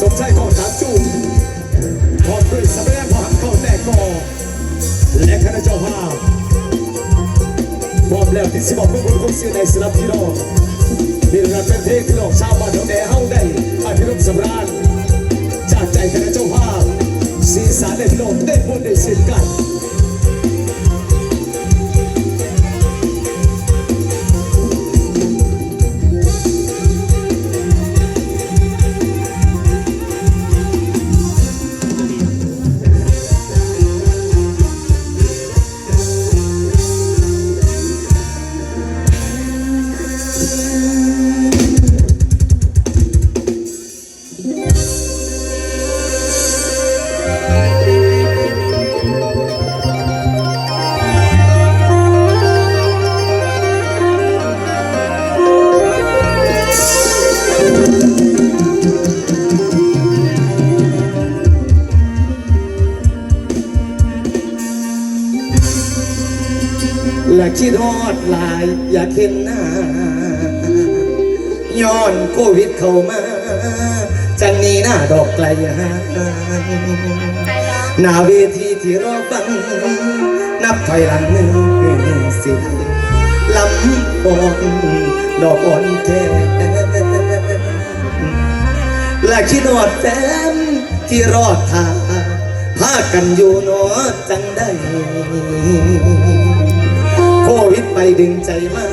สมชายของสามจูขอบคุณสำนักงานพอหักเข้าแตกกอและคณะเจ้าภาพพร้อมแล้วที่สิบอกพวกคุณคงเสียในสลับพี่น้องที่เราเป็นเพลงที่หลอกชาวบ้านของแดเฮาได้อาพิรมสำราญ และคิดฮอดหลาย อยากเห็นหน้าย้อนโควิดเข้ามาจังนี้หน้าดอกไกลหางหน้าเวทีที่รอฟัง นับถอยหลังหนึ่งสิลำบอนดอกอ่อนแท้และคิดอดแฟนที่รอดทางพากันอยู่นอจังได้ โควิดไปดึงใจมา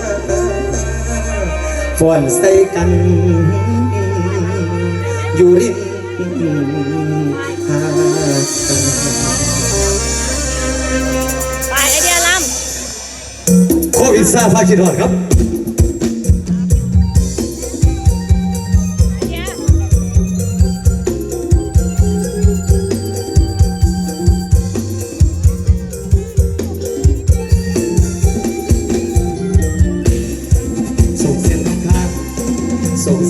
ฝอนใส่กัน อยู่ริมหาดไปไอเดียลโควิดซาพาคิดหอดครับ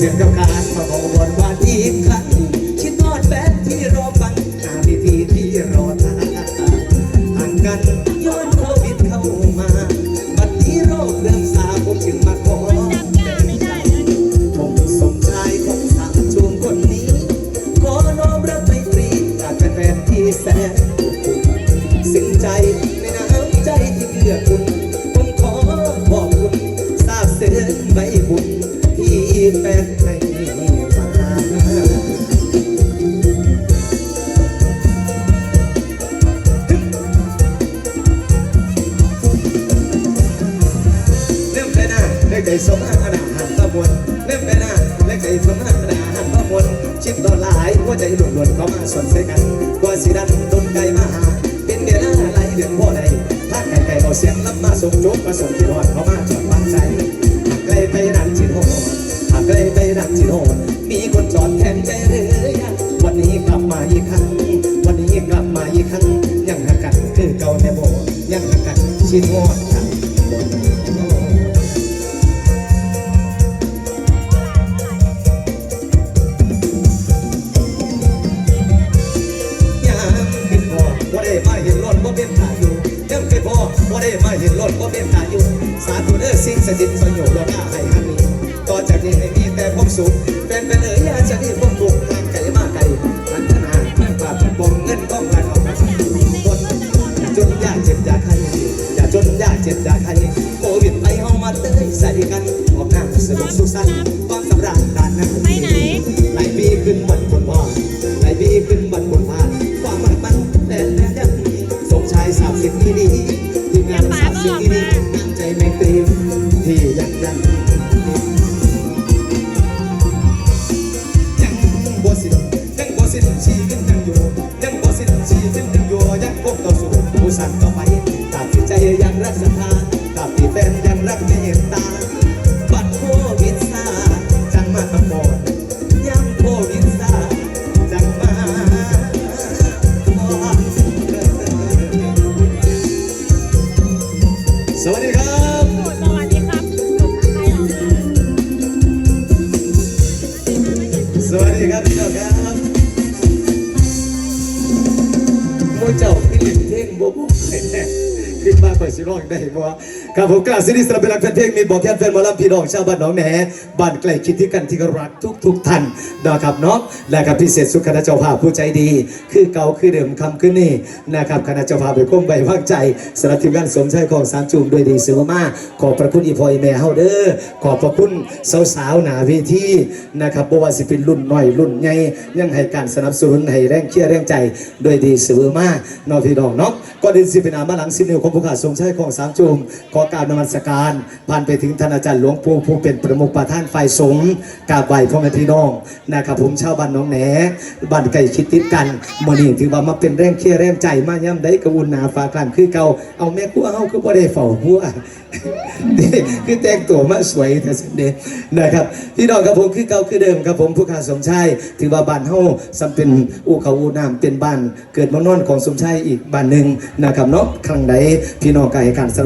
ส่งเสียงคำคามาบอกวอนวานอีกครั้งคิดทอดแฟนที่รอฟังหาวิธีที่รอทาห่างกันย้อนโควิดเข้ามาบัดนี้โรคเริ่มซาผมจึงมาขอจำหน้าไม่ได้เลยผมสมชายของสามจูนคนนี้ ขอน้อมรับไมตรีจากแฟนๆที่แสน ที่แฟนให้มาเริ่มไปหน้าได้ใจสมอาณาหันตะบนเริ่มไปหน้าได้ใจสมอาณาหันตะบนชิดต่อหลายหัวใจหลุดหลุดเข้ามาสนใส่กันกว่าสิดันดนไกมาหาเป็นเดือนอะไรเดือนพ่อใดถ้าไก่ไก่เอาเสียงรับมาส่งจุกมาส่งที่ ชิดโหดกันบนยังคิดพอว่าได้มาเห็นรถว่าเป็นตาอยู่ยังคิดพอว่าได้มาเห็นรถว่าเป็นตาอยู่สาธุเด้อสิ่งศักดิ์สิทธิ์สยบเราหน้าให้ฮันนี้ต่อจากนี้ให้มีแต่ความสุขเป็นเป็นเอ๋ยอย่าจะมีความทุกข์ รักเมตตาบัดโควิดซาจังมาตะบอนยังโควิดซาจังมาบอนสวัสดีครับสวัสดีครับสวัสดีครับพี่น้องครับโมเจ้าพี่เลินเท่งโบโบแน่คิดว่าข่อยสิร้องได้บ่ ครับผมกราบสวัสดีสำหรับเป็นรักแฟนเพลงมีบอกแค่แฟนมอลำพี่น้องชาวบ้านหนองแหนบ้านใกล้คิดที่กันที่รักทุกทุกท่านนะครับเนาะและครับพิเศษสุขคณะเจ้าภาพผู้ใจดี คือเก่าคือเดิมคำขึ้นนี่นะครับคณะเจ้าภาพไปก้มใบวางใจสำหรับทีมงานสมชายของสามจูมด้วยดีสือมาขอบพระคุณอีพอยแม่เฮาเด้อขอบพระคุณสาวๆหนาเวทีนะครับบ่ว่าสิเป็นรุ่นน้อยรุ่นใหญ่ยังให้การสนับสนุนให้แรงเชียร์แรงใจด้วยดีสือมาเนาะพี่น้องเนาะก่อนอื่นสิเป็นอามาหลังสิบนิ้วของผู้ขาสมชายของสามจูมขอกรารนมัสการผ่านไปถึงท่านอาจารย์หลวงปู่ผู้เป็นประมุขประธานฝ่ายสงฆ์กราบไหว้พ่อแม่พี่น้องนะครับผมชาวบ้านน้องแหนบ้านไก่คิดติดกันมื้อนี้ถือว่ามาเป็นแรงเชียแรงใจมาย่ำได้กระวุนหนาฟ้ากลั่นคือเก่าเอาแม่กัวเฮาคือบ่ได้เฝ้าหัวคือแต่งตัวมาสวยแต่สุดเดชนะครับพี่น้องครับผมคือเก่าคือเดิมครับผมผู้ขาสมชายถือว่าบ้านเฮาสำเป็นอูเขาอูน้ำเป็นบ้าน เกิดมานอนของสมชายอีกบ้านหนึ่งนะครับเนาะครั้งใดพี่น้องก็ให้การสนับ